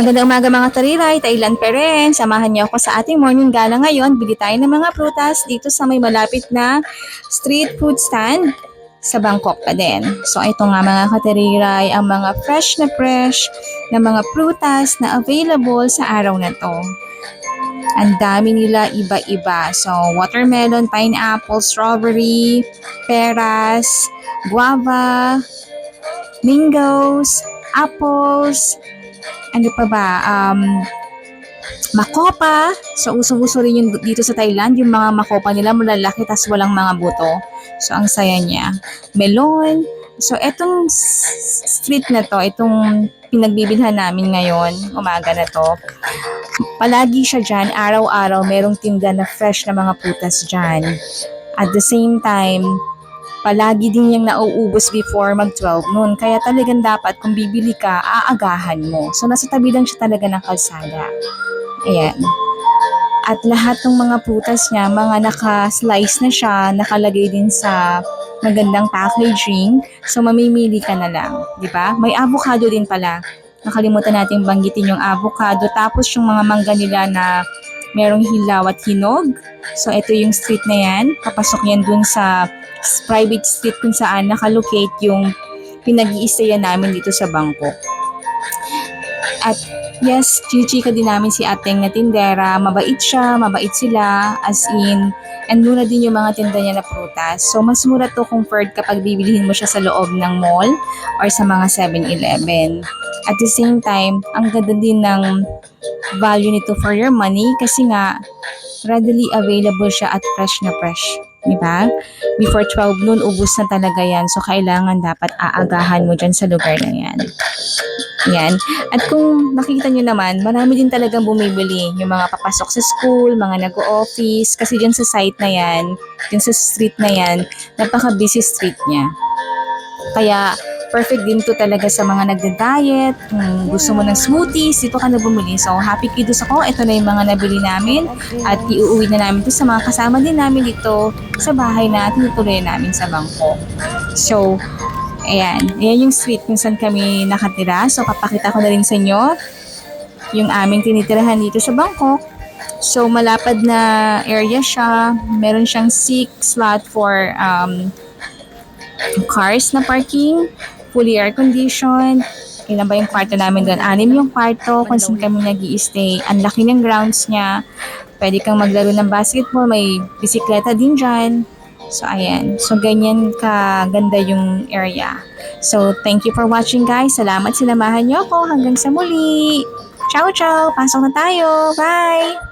Magandang umaga mga tariray, Thailand pa rin. Samahan niyo ako sa ating morning gala ngayon. Bili tayo ng mga prutas dito sa may malapit na street food stand sa Bangkok pa din. So ito nga mga katariray, ang mga fresh na fresh na mga prutas na available sa araw na to. Ang dami nila iba-iba. So watermelon, pineapple, strawberry, peras, guava, mangoes, apples, ano pa ba, um, makopa. So, usong-uso rin yung dito sa Thailand, yung mga makopa nila malalaki tas walang mga buto. So, ang saya niya. Melon. So, etong street na to, itong pinagbibilhan namin ngayon, umaga na to, palagi siya dyan, araw-araw, merong tinda na fresh na mga putas dyan. At the same time, palagi din niyang nauubos before mag-12 noon. Kaya talagang dapat kung bibili ka, aagahan mo. So, nasa tabi lang siya talaga ng kalsada. Ayan. At lahat ng mga prutas niya, mga naka-slice na siya, nakalagay din sa magandang packaging. So, mamimili ka na lang. di ba? May avocado din pala. Nakalimutan natin banggitin yung avocado. Tapos yung mga mangga nila na merong hilaw at hinog. So, ito yung street na yan. Papasok yan dun sa private street kung saan nakalocate yung pinag iistayan namin dito sa Bangkok. At yes, chichika din namin si ateng na tindera. Mabait siya, mabait sila. As in, and mura din yung mga tinda niya na prutas. So, mas mura to compared kapag bibilihin mo siya sa loob ng mall or sa mga 7-Eleven. At the same time, ang ganda din ng value nito for your money kasi nga readily available siya at fresh na fresh. Di ba? Before 12 noon, ubus na talaga yan. So, kailangan dapat aagahan mo dyan sa lugar na yan. Yan. At kung nakita nyo naman, marami din talagang bumibili. Yung mga papasok sa school, mga nag-office. Kasi dyan sa site na yan, dyan sa street na yan, napaka-busy street niya. Kaya, perfect din to talaga sa mga nagda-diet. Kung gusto mo ng smoothies, dito ka na bumili. So, happy kiddos ako. Ito na yung mga nabili namin. At iuwi na namin to sa mga kasama din namin dito sa bahay na tinutuloy namin sa Bangkok. So, ayan. Ayan yung street kung saan kami nakatira. So, papakita ko na rin sa inyo yung aming tinitirahan dito sa Bangkok. So, malapad na area siya. Meron siyang six slot for um, cars na parking. Fully air conditioned. Ilan ba yung kwarto namin doon? Anim yung kwarto kung saan kami nag stay Ang laki ng grounds niya. Pwede kang maglaro ng basketball. May bisikleta din dyan. So, ayan. So, ganyan ka ganda yung area. So, thank you for watching guys. Salamat sinamahan niyo ako. Hanggang sa muli. Ciao, ciao. Pasok na tayo. Bye!